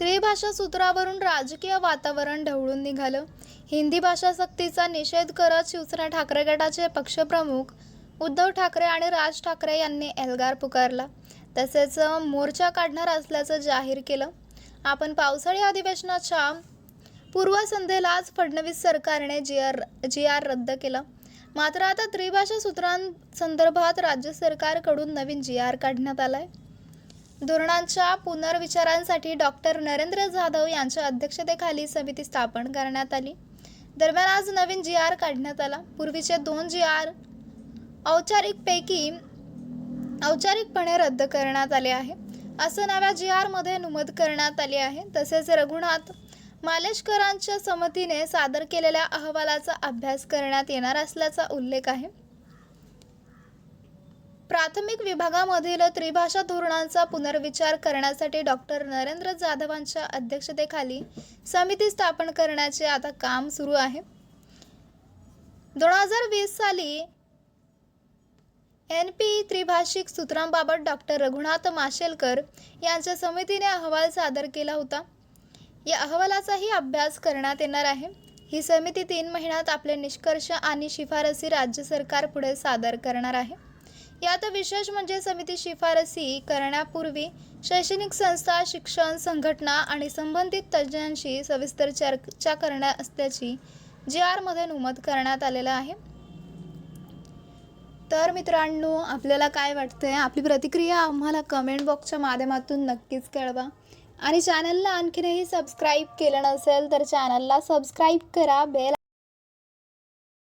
त्रिभाषा सूत्रावरून राजकीय वातावरण ढवळून निघालं. हिंदी भाषा सक्तीचा निषेध करत शिवसेना ठाकरे गटाचे पक्षप्रमुख उद्धव ठाकरे आणि राज ठाकरे यांनी एल्गार पुकारला. तसेच मोर्चा काढणार असल्याचं जाहीर केलं. आपण पावसाळी अधिवेशनाच्या पूर्वसंध्येलाच फडणवीस सरकारने जी आर जी आर रद्द केलं. मात्र आता त्रिभाषा सूत्रांसंदर्भात राज्य सरकारकडून नवीन जी आर काढण्यात आलाय. धोरणांच्या पुनर्विचारांसाठी डॉक्टर नरेंद्र जाधव यांच्या अध्यक्षतेखाली समिती स्थापन करण्यात आली. दरम्यान आज नवीन जी आर काढण्यात आला. पूर्वीचे दोन जी आर औपचारिकपैकी औपचारिकपणे रद्द करण्यात आले आहे. असं नव्या जी आरमध्ये नमूद करण्यात आले आहे. तसेच रघुनाथ मालेशकरांच्या समितीने सादर केलेल्या अहवालाचा अभ्यास करण्यात येणार असल्याचा उल्लेख आहे. प्राथमिक विभागामधील त्रिभाषा धोरणांचा पुनर्विचार करण्यासाठी डॉक्टर नरेंद्र जाधवांच्या अध्यक्षतेखाली समिती स्थापन करण्याचे आता काम सुरू आहे. दोन हजार वीस साली एन पी त्रिभाषिक सूत्रांबाबत डॉक्टर रघुनाथ माशेलकर यांच्या समितीने अहवाल सादर केला होता. या अहवालाचाही अभ्यास करण्यात येणार आहे. ही समिती तीन महिन्यात आपले निष्कर्ष आणि शिफारसी राज्य सरकार पुढे सादर करणार आहे. यात विशेष म्हणजे समिती शिफारसी करण्यापूर्वी शैक्षणिक संस्था शिक्षण संघटना आणि संबंधित तज्ज्ञांशी सविस्तर चर्चा करणार असल्याची जी आरमध्ये नमूद करण्यात आलेलं आहे. तर मित्रांनो आपल्याला काय वाटतंय? आपली प्रतिक्रिया आम्हाला कमेंट बॉक्सच्या माध्यमातून नक्कीच कळवा. आणि चॅनलला आणखीनही सबस्क्राईब केलं नसेल तर चॅनलला सबस्क्राईब करा. बेल